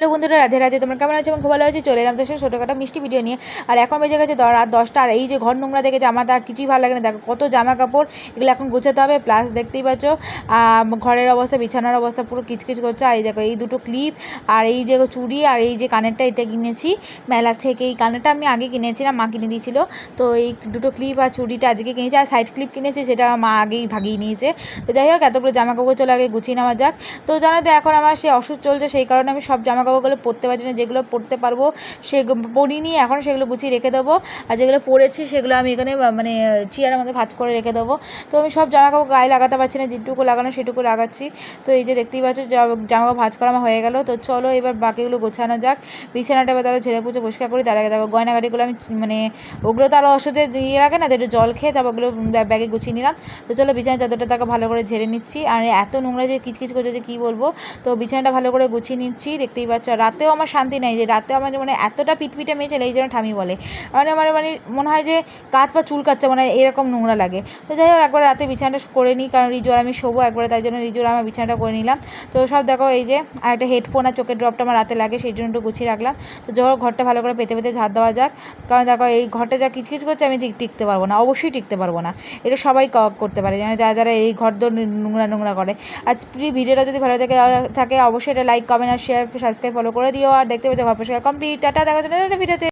Hello বন্ধুরা, রাধে রাধে। তোমরা কেমন আছো? আমি খুব ভালো আছি। চলে এলাম তো ছোটোখাটো মিষ্টি ভিডিও নিয়ে। আর এখন বেজে গেছে রাত দশটা। আর এই যে ঘর নোংরা দেখে আমার তা কিছুই ভালো লাগে না। দেখো কত জামা কাপড় এগুলো এখন গোছাতে হবে। প্লাস দেখতেই পাচ্ছ ঘরের অবস্থা, বিছানার অবস্থা পুরো কিচকিচ করছে। আর এই দেখো, এই দুটো ক্লিপ আর এই যে চুড়ি, আর এই যে কানেরটা এটা কিনেছি। মেলা থেকে এই কানেরটা আমি আগে কিনেছিলাম, মা কিনে দিয়েছিল। তো এই দুটো ক্লিপ আর চুড়িটা আজকে কিনেছি। আর সাইড ক্লিপ কিনেছি, সেটা মা আগেই ভাগিয়ে নিয়েছে। তো যাই হোক, এতগুলো জামা কাপড় চলে আগে গুছিয়ে নেওয়া যাক। তো জানো তো, এখন আমার সে ওষুধ চলছে, সেই কারণে আমি সব জামা কাপড়গুলো পরতে পারছি না, যেগুলো পরতে পারব সে পরিনি, এখন সেগুলো গুছিয়ে রেখে দেবো। আর যেগুলো পরেছি সেগুলো আমি এখানে মানে চেয়ারের মধ্যে ভাঁজ করে রেখে দেবো। তো আমি সব জামা কাপড় গায়ে লাগাতে পারছি না, যেটুকু লাগানো সেটুকু লাগাচ্ছি। তো এই যে দেখতেই পাচ্ছ, জামা কাপড় ভাঁজ করা আমার হয়ে গেল। তো চলো এবার বাকিগুলো গোছানো যাক। বিছানাটা এবার তারা ঝেড়ে পুছে পরিষ্কার করি, তার আগে দেখো গয়নাগাড়িগুলো আমি মানে ওগুলো তো আরও ওষুধে দিয়ে রাখে না তো একটু জল খেয়ে তারপর ওগুলো ব্যাগে গুছিয়ে নিলাম। তো চলো বিছানা চাদরটা তাকে ভালো করে ঝেড়ে নিচ্ছি। আর এত নোংরা যে কিচকিচ করছে যে কী বলব? তো বিছানাটা ভালো করে গুছিয়ে নিচ্ছি, দেখতেই পাচ্ছ। রাতেও আমার শান্তি নাই যে রাতেও আমার মানে এতটা পিটপিটে মেয়ে ছেলে, এই জন্য ঠামি বলে। মানে আমার মানে মনে হয় যে কাঠ পা চুল কাচ্ছে মানে এরকম নোংরা লাগে। তো যাই হোক, একবার রাতে বিছানাটা করে নিই, কারণ রিজোর আমি শোবো একবারে, তাই জন্য রিজোর আমার বিছানাটা করে নিলাম। তো সব দেখো, এই যে একটা হেডফোন আর চোখের ড্রপটা আমার রাতে লাগে, সেই জন্য একটু গুছিয়ে রাখলাম। তো যখন ঘরটা ভালো করে পেতে পেতে ঝাড় দেওয়া যাক। কারণ দেখো, এই ঘরটা যা কিচকিচ করছে, আমি ঠিক টিকতে পারব না, অবশ্যই টিকতে পারব না। এটা সবাই করতে পারে, যেন যারা যারা এই ঘর দর নোংরা নোংরা করে। প্লিজ ভিডিওটা যদি ভালো থাকে থাকে, অবশ্যই এটা লাইক, কমেন্ট আর শেয়ার সাবস্ক্রাইব ফলো করে দিও আর দেখতে পেতে ঘর পরিষ্কার কমপ্লিট টাটা দেখা যাবে ভিডিওতে